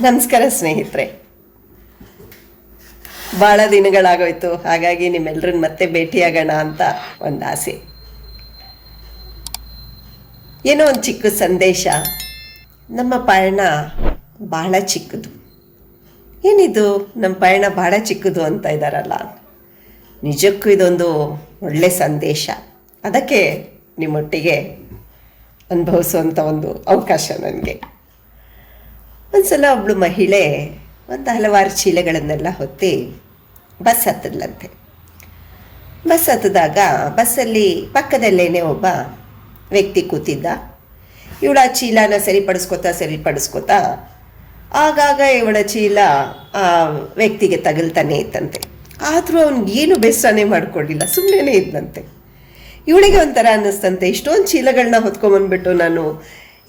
ನಮಸ್ಕಾರ ಸ್ನೇಹಿತರೆ. ಭಾಳ ದಿನಗಳಾಗೋಯ್ತು. ಹಾಗಾಗಿ ನಿಮ್ಮೆಲ್ಲರನ್ನ ಮತ್ತೆ ಭೇಟಿಯಾಗೋಣ ಅಂತ ಒಂದು ಆಸೆ. ಏನೋ ಒಂದು ಚಿಕ್ಕ ಸಂದೇಶ. ನಮ್ಮ ಪಯಣ ಭಾಳ ಚಿಕ್ಕದು. ಏನಿದು? ನಮ್ಮ ಪಯಣ ಭಾಳ ಚಿಕ್ಕದು ಅಂತ ಇದ್ದಾರಲ್ಲ ನಿಜಕ್ಕೂ ಇದೊಂದು ಒಳ್ಳೆ ಸಂದೇಶ. ಅದಕ್ಕೆ ನಿಮ್ಮೊಟ್ಟಿಗೆ ಅನುಭವಿಸುವಂಥ ಒಂದು ಅವಕಾಶ ನನಗೆ. ಒಂದ್ಸಲ ಒಬ್ಳು ಮಹಿಳೆ ಒಂದು ಹಲವಾರು ಚೀಲಗಳನ್ನೆಲ್ಲ ಹೊತ್ತಿ ಬಸ್ ಹತ್ತದ್ಲಂತೆ. ಬಸ್ ಹತ್ತಿದಾಗ ಬಸ್ಸಲ್ಲಿ ಪಕ್ಕದಲ್ಲೇನೆ ಒಬ್ಬ ವ್ಯಕ್ತಿ ಕೂತಿದ್ದ. ಇವಳ ಚೀಲನ ಸರಿಪಡಿಸ್ಕೊತಾ ಸರಿಪಡಿಸ್ಕೊತಾ ಆಗಾಗ ಇವಳ ಚೀಲ ಆ ವ್ಯಕ್ತಿಗೆ ತಗಲ್ತಾನೆ ಇತ್ತಂತೆ. ಆದರೂ ಏನು ಬೇಸರನೇ ಮಾಡ್ಕೊಂಡಿಲ್ಲ ಸುಮ್ಮನೆ ಇದ್ದಂತೆ ಇವಳಿಗೆ ಒಂಥರ ಅನ್ನಿಸ್ತಂತೆ, ಇಷ್ಟೊಂದು ಚೀಲಗಳನ್ನ ಹೊತ್ಕೊಂಬಂದ್ಬಿಟ್ಟು ನಾನು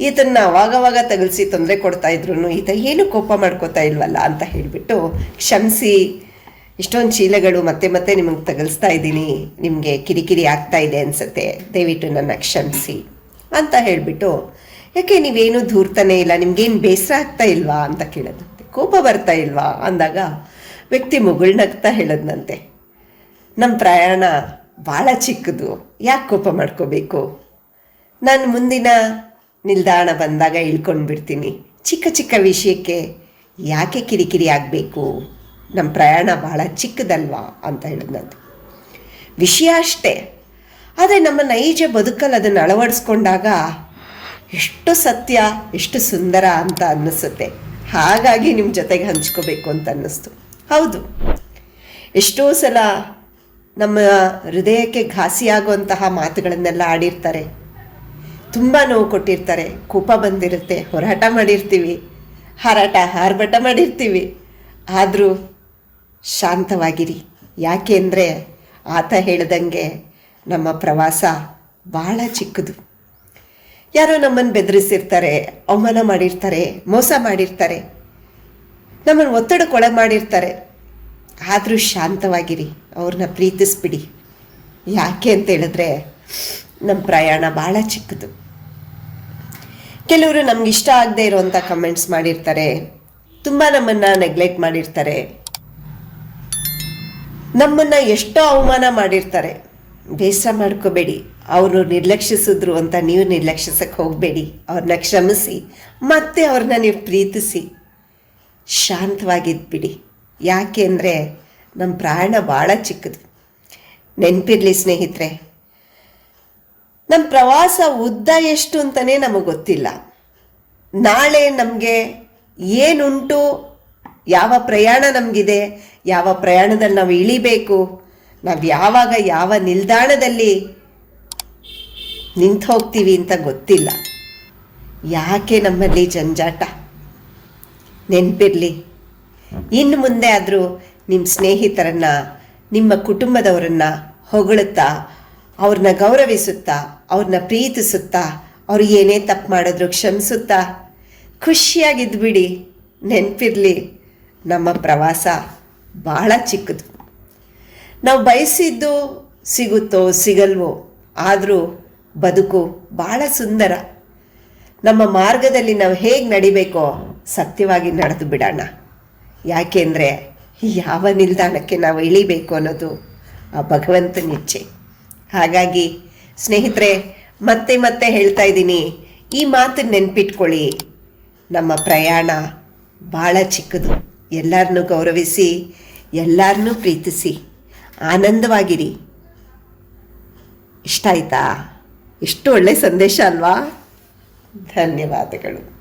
ಈತನ್ನ ಅವಾಗವಾಗ ತಗಲ್ಸಿ ತೊಂದರೆ ಕೊಡ್ತಾ ಇದ್ರು ಈತ ಏನು ಕೋಪ ಮಾಡ್ಕೋತಾ ಇಲ್ವಲ್ಲ ಅಂತ ಹೇಳಿಬಿಟ್ಟು ಕ್ಷಮಿಸಿ, ಇಷ್ಟೊಂದು ಚೀಲಗಳು ಮತ್ತೆ ಮತ್ತೆ ನಿಮಗೆ ತಗಲ್ಸ್ತಾ ಇದ್ದೀನಿ, ನಿಮಗೆ ಕಿರಿಕಿರಿ ಆಗ್ತಾ ಇದೆ ಅನ್ಸುತ್ತೆ, ದಯವಿಟ್ಟು ನನ್ನ ಕ್ಷಮಿಸಿ ಅಂತ ಹೇಳಿಬಿಟ್ಟು, ಯಾಕೆ ನೀವೇನು ದೂರ್ತಾನೆ ಇಲ್ಲ, ನಿಮ್ಗೇನು ಬೇಸರ ಆಗ್ತಾ ಇಲ್ವಾ ಅಂತ ಕೇಳೋದಂತೆ. ಕೋಪ ಬರ್ತಾ ಇಲ್ವಾ ಅಂದಾಗ ವ್ಯಕ್ತಿ ಮುಗುಳ್ನಗ್ತಾ ಹೇಳದ್ನಂತೆ. ನಮ್ಮ ಪ್ರಯಾಣ ಭಾಳ ಚಿಕ್ಕದು, ಯಾಕೆ ಕೋಪ ಮಾಡ್ಕೋಬೇಕು? ನಾನು ಮುಂದಿನ ನಿಲ್ದಾಣ ಬಂದಾಗ ಇಳ್ಕೊಂಡು ಬಿಡ್ತೀನಿ ಚಿಕ್ಕ ಚಿಕ್ಕ ವಿಷಯಕ್ಕೆ ಯಾಕೆ ಕಿರಿಕಿರಿ ಆಗಬೇಕು? ನಮ್ಮ ಪ್ರಯಾಣ ಭಾಳ ಚಿಕ್ಕದಲ್ವಾ ಅಂತ ಹೇಳಿದ್ನದು ವಿಷಯ ಅಷ್ಟೇ. ಆದರೆ ನಮ್ಮ ನೈಜ ಬದುಕಲ್ಲಿ ಅದನ್ನು ಅಳವಡಿಸ್ಕೊಂಡಾಗ ಎಷ್ಟು ಸತ್ಯ, ಎಷ್ಟು ಸುಂದರ ಅಂತ ಅನ್ನಿಸುತ್ತೆ. ಹಾಗಾಗಿ ನಿಮ್ಮ ಜೊತೆಗೆ ಹಂಚ್ಕೋಬೇಕು ಅಂತ ಅನ್ನಿಸ್ತು. ಹೌದು. ಎಷ್ಟೋ ಸಲ ನಮ್ಮ ಹೃದಯಕ್ಕೆ ಘಾಸಿಯಾಗುವಂತಹ ಮಾತುಗಳನ್ನೆಲ್ಲ ಆಡಿರ್ತಾರೆ. ತುಂಬ ನೋವು ಕೊಟ್ಟಿರ್ತಾರೆ. ಕೋಪ ಬಂದಿರುತ್ತೆ, ಹೋರಾಟ ಮಾಡಿರ್ತೀವಿ. ಹಾರಾಟ ಹಾರ್ಭಟ ಮಾಡಿರ್ತೀವಿ. ಆದರೂ ಶಾಂತವಾಗಿರಿ. ಯಾಕೆ ಅಂದರೆ ಆತ ಹೇಳ್ದಂಗೆ ನಮ್ಮ ಪ್ರವಾಸ ಭಾಳ ಚಿಕ್ಕದು. ಯಾರೋ ನಮ್ಮನ್ನು ಬೆದರಿಸಿರ್ತಾರೆ, ಅವಮಾನ ಮಾಡಿರ್ತಾರೆ, ಮೋಸ ಮಾಡಿರ್ತಾರೆ. ನಮ್ಮನ್ನು ಒತ್ತಡಕ್ಕೊಳಗೆ ಮಾಡಿರ್ತಾರೆ ಆದರೂ ಶಾಂತವಾಗಿರಿ ಅವ್ರನ್ನ ಪ್ರೀತಿಸ್ಬಿಡಿ. ಯಾಕೆ ಅಂತ ಹೇಳಿದ್ರೆ ನಮ್ಮ ಪ್ರಯಾಣ ಭಾಳ ಚಿಕ್ಕದು. ಕೆಲವರು ನಮ್ಗೆ ಇಷ್ಟ ಆಗದೆ ಇರುವಂಥ ಕಮೆಂಟ್ಸ್ ಮಾಡಿರ್ತಾರೆ. ತುಂಬ ನಮ್ಮನ್ನು ನೆಗ್ಲೆಕ್ಟ್ ಮಾಡಿರ್ತಾರೆ. ನಮ್ಮನ್ನು ಎಷ್ಟೋ ಅವಮಾನ ಮಾಡಿರ್ತಾರೆ. ಬೇಸರ ಮಾಡ್ಕೋಬೇಡಿ. ಅವರು ನಿರ್ಲಕ್ಷಿಸಿದ್ರು ಅಂತ ನೀವು ನಿರ್ಲಕ್ಷಿಸಕ್ಕೆ ಹೋಗಬೇಡಿ. ಅವ್ರನ್ನ ಕ್ಷಮಿಸಿ. ಮತ್ತೆ ಅವ್ರನ್ನ ನೀವು ಪ್ರೀತಿಸಿ. ಶಾಂತವಾಗಿದ್ಬಿಡಿ. ಯಾಕೆ ಅಂದರೆ ನಮ್ಮ ಪ್ರಾಣ ಭಾಳ ಚಿಕ್ಕದು. ನೆನಪಿರಲಿ ಸ್ನೇಹಿತರೆ. ನಮ್ಮ ಪ್ರವಾಸ ಉದ್ದ ಎಷ್ಟು ಅಂತಲೇ ನಮಗೆ ಗೊತ್ತಿಲ್ಲ. ನಾಳೆ ನಮಗೆ ಏನುಂಟು, ಯಾವ ಪ್ರಯಾಣ ನಮಗಿದೆ, ಯಾವ ಪ್ರಯಾಣದಲ್ಲಿ ನಾವು ಇಳಿಬೇಕು, ನಾವು ಯಾವಾಗ ಯಾವ ನಿಲ್ದಾಣದಲ್ಲಿ ನಿಂತು ಹೋಗ್ತೀವಿ ಅಂತ ಗೊತ್ತಿಲ್ಲ. ಯಾಕೆ ನಮ್ಮಲ್ಲಿ ಜಂಜಾಟ? ನೆನಪಿರಲಿ. ಇನ್ನು ಮುಂದೆ ಆದರೂ ನಿಮ್ಮ ಸ್ನೇಹಿತರನ್ನ, ನಿಮ್ಮ ಕುಟುಂಬದವರನ್ನ ಹೊಗಳುತ್ತಾ ಅವ್ರನ್ನ ಗೌರವಿಸುತ್ತಾ, ಅವ್ರನ್ನ ಪ್ರೀತಿಸುತ್ತಾ, ಅವ್ರು ಏನೇ ತಪ್ಪು ಮಾಡಿದ್ರು ಕ್ಷಮಿಸುತ್ತಾ ಖುಷಿಯಾಗಿದ್ಬಿಡಿ ನೆನಪಿರಲಿ, ನಮ್ಮ ಪ್ರವಾಸ ಭಾಳ ಚಿಕ್ಕದು. ನಾವು ಬಯಸಿದ್ದು ಸಿಗುತ್ತೋ ಸಿಗಲ್ವೋ, ಆದರೂ ಬದುಕು ಭಾಳ ಸುಂದರ. ನಮ್ಮ ಮಾರ್ಗದಲ್ಲಿ ನಾವು ಹೇಗೆ ನಡಿಬೇಕೋ ಸತ್ಯವಾಗಿ ನಡೆದು ಬಿಡೋಣ. ಯಾಕೆಂದರೆ ಯಾವ ನಿಲ್ದಾಣಕ್ಕೆ ನಾವು ಇಳಿಬೇಕು ಅನ್ನೋದು ಆ ಭಗವಂತನ ಇಚ್ಛೆ. ಹಾಗಾಗಿ, ಸ್ನೇಹಿತರೆ, ಮತ್ತೆ ಮತ್ತೆ ಹೇಳ್ತಾ ಇದ್ದೀನಿ, ಈ ಮಾತು ನೆನ್ಪಿಟ್ಕೊಳ್ಳಿ. ನಮ್ಮ ಪ್ರಯಾಣ ಭಾಳ ಚಿಕ್ಕದು. ಎಲ್ಲರನ್ನೂ ಗೌರವಿಸಿ ಎಲ್ಲರನ್ನೂ ಪ್ರೀತಿಸಿ, ಆನಂದವಾಗಿರಿ. ಇಷ್ಟ ಆಯ್ತಾ? ಎಷ್ಟು ಒಳ್ಳೆ ಸಂದೇಶ ಅಲ್ವಾ? ಧನ್ಯವಾದಗಳು.